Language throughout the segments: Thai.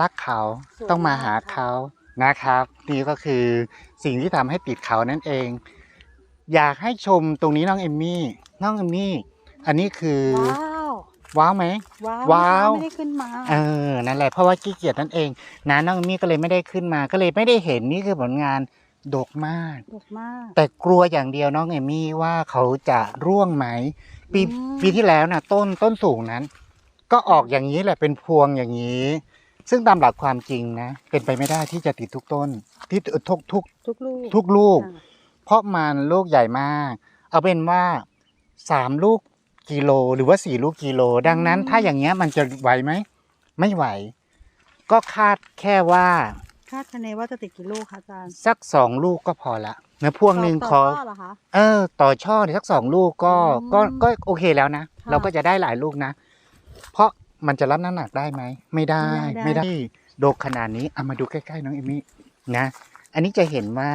รักเขาต้องมาหาเขานะครับ นี่ก็คือสิ่งที่ทำให้ติดเขานั่นเอง อยากให้ชมตรงนี้น้องเอมมี่น้องเอมมี่ อันนี้คือว้าว ว้าวไหม ว้าวว้าว ไม่ได้ขึ้นมา เออ นั่นแหละ เพราะว่าขี้เกียจนั่นเองนะน้องเอมมี่ก็เลยไม่ได้ขึ้นมา ก็เลยไม่ได้เห็นนี่คือผลงานดกมากดกมาก แต่กลัวอย่างเดียวน้องเอมมี่ว่าเขาจะร่วงไหม ปีอืม ปีที่แล้วนะต้นต้นสูงนั้น ก็ออกอย่างนี้แหละเป็นพวงอย่างนี้ ซึ่งตามหลักความจริงนะ เป็นไปไม่ได้ที่จะติดทุกต้น ที่ทุกทุกทุกลูกทุกลูกอ่าเพราะมันลูกใหญ่มาก เอาเป็นว่าสามลูกกิโลหรือว่าสี่ลูกกิโล ดังนั้นถ้าอย่างเงี้ยมันจะไหวไหม ไม่ไหว ก็คาดแค่ว่า คาดคะเนว่าจะติดกี่ลูกคะอาจารย์สักสองลูกก็พอละนะพวงหนึ่งต่ขอต่เหรอคะเออ ต่อช่อเนี่ยสักสองลูกก็อืมก็ก็โอเคแล้วนะค่ะเราก็จะได้หลายลูกนะ เพราะ มันจะรับน้ำหนักได้ไหมไม่ได้ไม่ได้ไม่ได้โดกขนาดนี้เอามาดูใกล้ๆน้องเอมี่นะ อันนี้จะเห็นว่า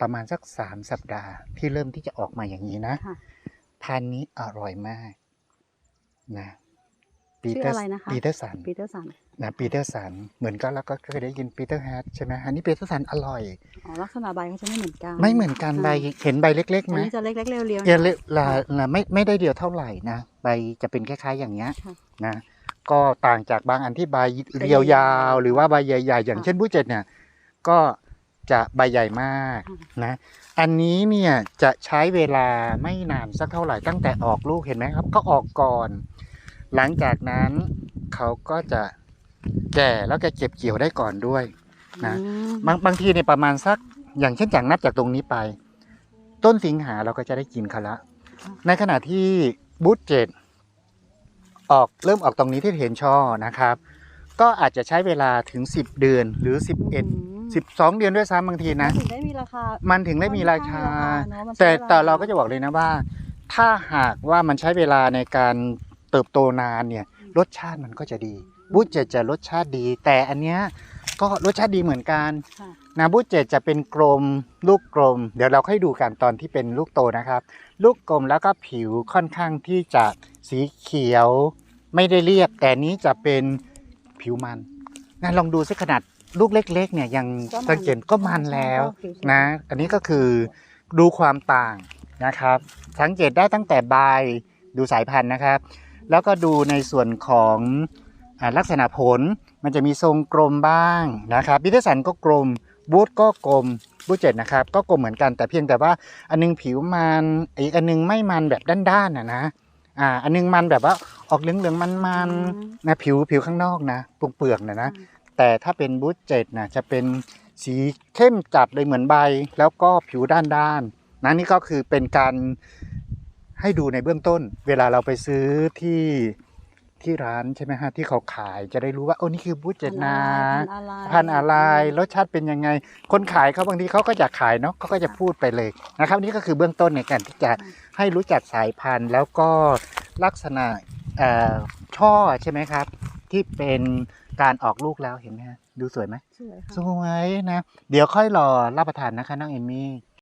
ประมาณสักสามสัปดาห์ ที่เริ่มที่จะออกมาอย่างนี้นะค่ะพันธุ์นี้อร่อยมากนะ ชื่ออะไรนะคะ ปีเตอร์สัน ปีเตอร์สันนะปีเตอร์สันเหมือนก็เราก็เคยได้ยินปีเตอร์แฮทใช่ไหมอันนี้ปีเตอร์สันอร่อย อ๋อลักษณะใบเขาจะไม่เหมือนกันไม่เหมือนกันใบอ่าเห็นใบเล็กๆอันไหมนี้จะเล็กๆเรียวๆเอเลละละไม่ไม่ได้เดียวเท่าไหร่นะใบจะเป็นคล้ายๆอย่างเงี้ยค่ะ นะก็ต่างจากบางอันที่ใบเรียวยาวหรือว่าใบใหญ่ ๆ อย่างเช่นบุ้เจ็ดเนี่ยก็จะใบใหญ่มากนะอันนี้เนี่ยจะใช้เวลาไม่นานสักเท่าไหร่ตั้งแต่ออกลูกเห็นไหมครับ ก็ออกก่อน หลังจากนั้นเขาก็จะแก่แล้วก็เก็บเกี่ยวได้ก่อนด้วยนะอืมบางบางทีเนี่ยประมาณสักอย่างเช่นจากนับจากตรงนี้ไป ต้นสิงหาเราก็จะได้กินเขาละ ในขณะที่บูธเจ็ดออกเริ่มออกตรงนี้ที่เห็นช่อนะครับ ก็อาจจะใช้เวลาถึง 10 เดือนหรือ 11 12 เดือนด้วยซ้ำบางทีนะถึงได้มีราคา มันถึงได้มีราคาเนอะมันใช้แต่วลแต่เราก็จะบอกเลยนะว่า ถ้าหากว่ามันใช้เวลาในการ เติบโตนานเนี่ยรสชาติมันก็จะดีบูธเจ็ดจะรสชาติดี แต่อันเนี้ยก็รสชาติดีเหมือนกันค่ะนะบูธเจ็ดจะเป็นกลมลูกกลม เดี๋ยวเราค่อยดูกันตอนที่เป็นลูกโตนะครับ ลูกกลมแล้วก็ผิวค่อนข้างที่จะสีเขียวไม่ได้เรียบ แต่นี้จะเป็นผิวมันนะลองดูสิขนาดลูกเล็กๆเนี่ยยังก็มันสังเกตก็มันแล้วก็ผิวสวยนะ อันนี้ก็คือดูความต่างนะครับ สังเกตได้ตั้งแต่ใบดูสายพันธุ์นะครับ แล้วก็ดูในส่วนของอาลักษณะผลมันจะมีทรงกลมบ้างนะครับบิทสันก็กลมบูธก็กลมบูธเจ็ดนะครับก็กลมเหมือนกันแต่เพียงแต่ว่าอันนึงผิวมันอีกอันนึงไม่มันแบบด้านๆนะนะอ่าอันนึงมันแบบว่าออกเหลืองๆมันๆนะผิวผิวข้างนอกนะตรงเปลือกนะนะแต่ถ้าเป็นบูธเจ็ดนะจะเป็นสีเข้มจัดเลยเหมือนใบ แล้วก็ผิวด้านๆนะนี่ก็คือเป็นการ ให้ดูในเบื้องต้น เวลาเราไปซื้อที่ที่ร้านใช่ไหมฮะที่เขาขายจะได้รู้ว่าโอ้นี่คือบูธเจ็ดนะพันธุ์อะไรรสชาติเป็นยังไง คนขายเขาบางทีเขาก็จะขายเนาะเขาก็จะพูดไปเลยนะครับ นี่ก็คือเบื้องต้นในการที่จะให้รู้จักสายพันธุ์ แล้วก็ลักษณะเอ่อช่อใช่ไหมครับ ที่เป็นการออกลูกแล้วเห็นไหมฮะดูสวยไหมสวยค่ะสวยนะ เดี๋ยวค่อยรอรับประทานนะคะน้องเอมมี่